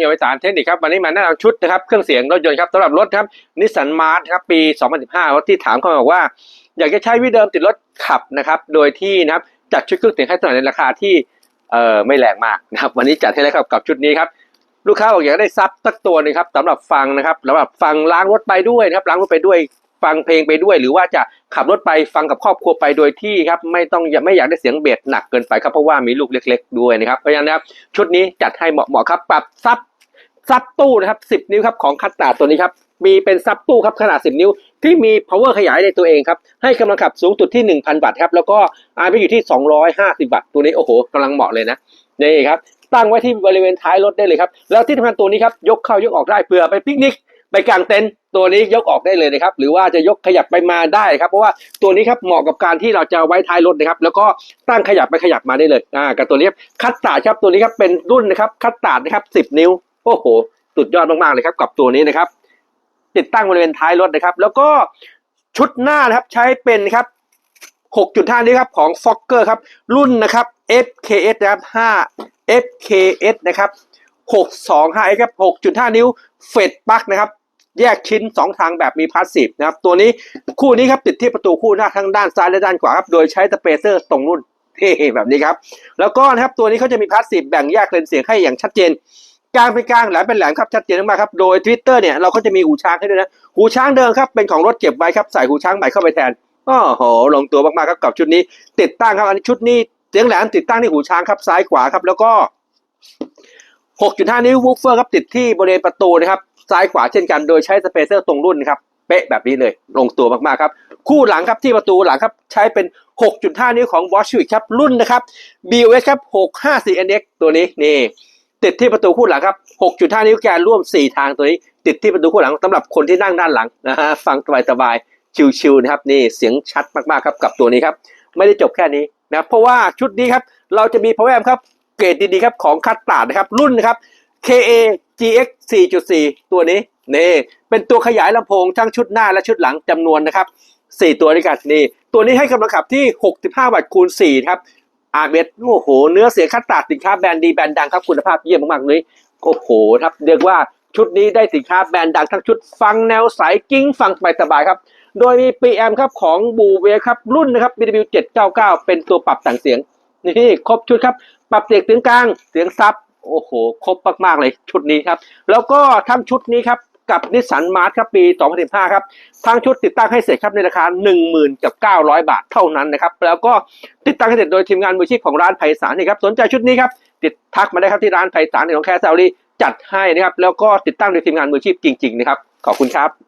เยาวสารเทคนิคครับวันนี้มาแนะนำชุดนะครับเครื่องเสียงรถยนต์ครับสำหรับรถครับนิสสันมาร์ทครับปี 2015รถที่ถามเข้ามาบอกว่า อยากจะใช้วิธีเดิมติดรถขับนะครับโดยที่นะครับจัดชุดเครื่องเสียงให้ตลาดในราคาที่เอ่อไม่แรงมากนะครับวันนี้จัดให้แล้วครับกับชุดนี้ครับลูกค้าบอกอยากได้ซับสักตัวหนึงครับสำหรับฟังนะครับสำหรับฟังล้างรถไปด้วยนะครับล้างรถไปด้วยฟังเพลงไปด้วย หรือว่าจะขับรถไปฟังกับครอบครัวไปโดยที่ครับไม่ต้องไม่อยากได้เสียงเบสหนักเกินไปครับเพราะว่ามีลูกเล็ก ๆ ด้วยนะครับเพราะฉะนั้นนะครับชุดนี้จัดให้เหมาะๆครับปรับซับ ซับตู้นะครับ 10 นิ้วครับของคัตตาร์ดตัวนี้ครับ มีเป็นซับตู้ครับขนาด 10 นิ้ว ที่มี power ขยายในตัวเองครับ ให้กำลังขับสูงสุดที่ 1,000 วัตต์ครับ แล้วก็ RPM อยู่ที่ 250 วัตต์ ตัวนี้โอ้โหกำลังเหมาะเลยนะ นี่ครับ ตั้งไว้ที่บริเวณท้ายรถได้เลยครับ แล้วที่สำคัญตัวนี้ครับ ยกเข้ายกออกได้เผื่อไปปิกนิก ไปกางเต็นท์ ตัวนี้ยกออกได้เลยนะครับ หรือว่าจะยกขยับไปมาได้ครับ เพราะว่าตัวนี้ครับเหมาะกับการที่เราจะไว้ท้ายรถนะครับ แล้วก็ตั้งขยับไปขยับมาได้เลย อ่า กับตัวนี้คัตตาครับ ตัวนี้ครับเป็นรุ่นนะครับคัตตานะครับ 10 นิ้ว อ้โหสุดยอดมากๆเลยครับกับตัวนี้นะครับ ติดตั้งบริเวณท้ายรถนะครับ แล้วก็ชุดหน้านะครับใช้เป็นครับ6.5 นี้ครับของ Fokker ครับ รุ่นนะครับ FKS นะครับ5 FKS นะครับ625ครับ6.5 นิ้วเฟดปลั๊กนะครับ แยกชิ้น 2 ทางแบบมีพาสซีฟนะครับ ตัวนี้คู่นี้ครับติดที่ประตูคู่หน้าทั้งด้านซ้ายและด้านขวาครับ โดยใช้สเปเซอร์ตรงรุ่นเท่แบบนี้ครับ แล้วก็นะครับตัวนี้เขาจะมีพาสซีฟแบ่งแยกเลนเสียงให้อย่างชัดเจน กลางเป็นกลางแหลมเป็นแหลมครับชัดเจนมากๆครับโดย Twitter เนี่ยเราก็จะมีหูช้างให้ด้วยนะหูช้างเดิมครับเป็นของรถเก็บไว้ครับใส่หูช้างใหม่เข้าไปแทนโอ้โหลงตัวมากๆครับกับชุดนี้ ติดตั้งครับอันนี้ชุดนี้เสียงแหลมติดตั้งที่หูช้างครับซ้ายขวาครับ แล้วก็ 6.5 นิ้ววูฟเฟอร์ครับติดที่บริเวณประตูนะครับซ้ายขวาเช่นกันโดยใช้สเปเซอร์ตรงรุ่นครับเป๊ะแบบนี้เลย ลงตัวมากๆครับ คู่หลังครับที่ประตูหลังครับใช้เป็น 6.5 นิ้วของ w a s h w i c ครับรุ่นนะครับ BOS ครับ 654 NX ตัวนี้นี่ ติดที่ประตูคู่หลังครับ 6.5 นิ้วแกนร่วม 4 ทางตัวนี้ ติดที่ประตูคู่หลังสำหรับคนที่นั่งด้านหลังนะฮะฟังสบายๆชิวๆนะครับนี่เสียงชัดมากๆครับกับตัวนี้ครับไม่ได้จบแค่นี้นะครับเพราะว่าชุดนี้ครับเราจะมี power amp ครับเกรดดีๆครับของคัตตาร์ดนะครับรุ่นนะครับ KA GX 4.4 ตัวนี้นี่เป็นตัวขยายลำโพงทั้งชุดหน้าและชุดหลังจำนวนนะครับ 4 ตัวด้วยกันนี่ตัวนี้ให้กำลังขับที่ 65 วัตต์คูณ4ครับ อาร์เบสโอ้โห เนื้อเสียงคัตตาร์ดสินค้าแบรนด์ดีแบรนด์ดังครับคุณภาพเยี่ยมมากๆเลยโอ้โหครับเรียกว่าชุดนี้ได้สินค้าแบรนด์ดังทั้งชุดฟังแนวสายกิ้งฟังสบายๆครับ โดยมี PM ครับของบูเวครับรุ่นนะครับ BW 799 เป็นตัวปรับแต่งเสียงนี่ครบชุดครับ ปรับเสียงถึงกลางเสียงซับโอ้โห ครบมากๆเลยชุดนี้ครับ แล้วก็ทำชุดนี้ครับ กับนิสสันมาร์ทครับปี 2015 ครับทางชุดติดตั้งให้เสร็จครับในราคา 10,000กับ900 บาทเท่านั้นนะครับ แล้วก็ติดตั้งให้เสร็จโดยทีมงานมืออาชีพของร้านไพศาลนี่ครับสนใจชุดนี้ครับติดทักมาได้ครับที่ร้านไพศาลในของแคสซาลีจัดให้นะครับแล้วก็ติดตั้งโดยทีมงานมืออาชีพจริงๆนะครับขอบคุณครับ